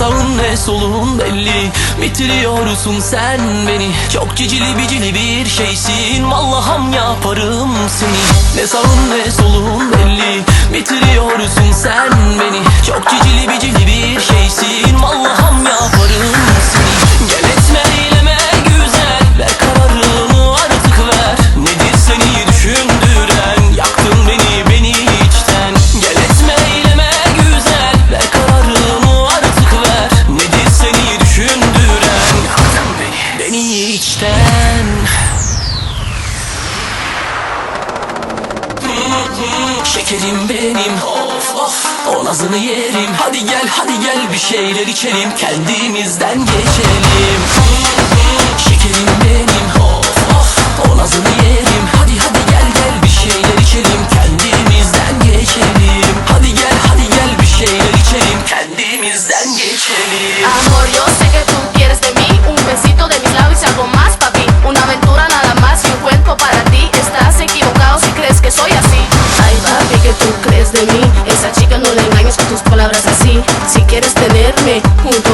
sağın ne solun belli. Bitiriyorsun sen beni. Çok cicili bicili bir şeysin. Vallaham yaparım seni. Ne sağın ne solun belli. Bitiriyorsun sen beni. Çok cicili bicili bir şeysin Şekerim benim. Of of. O nazını yerim. Hadi gel hadi gel bir şeyler içelim. Kendimizden geçelim Si quieres tenerme junto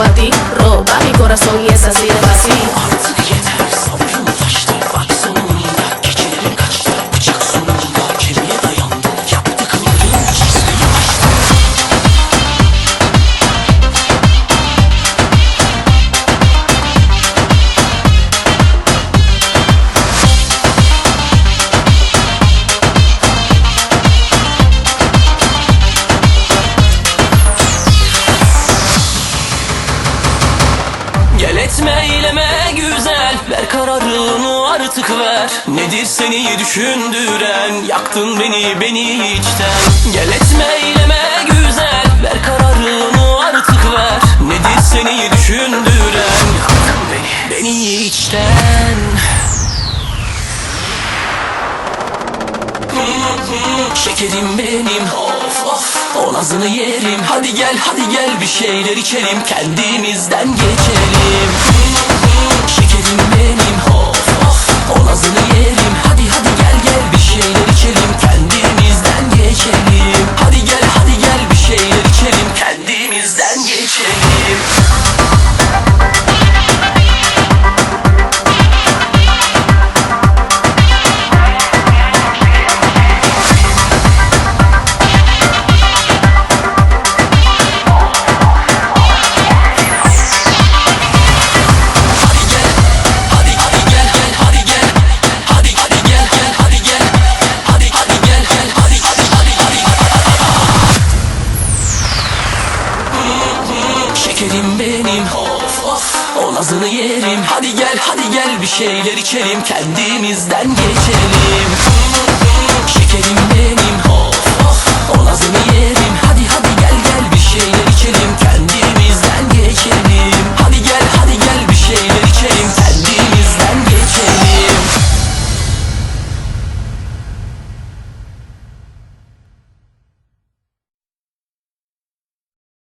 etme eyleme güzel. Ver kararını artık ver. Nedir seni düşündüren? Yaktın beni beni içten. Gel etme eyleme güzel. Ver kararını artık ver. Nedir seni düşündüren? Yaktın beni beni içten Şekerim benim of of O nazını yerim. Hadi gel hadi gel bir şeyler içelim. Kendimizden geçelim. Şekerim benim of of O nazını yerim. Hadi hadi gel gel bir şeyler içelim. Kendimizden geçelim. Hadi gel hadi gel bir şeyler içelim. Kendimizden geçelim Gel hadi gel bir şeyler içelim kendimizden geçelim. Şekerim benim of of o nazını yerim.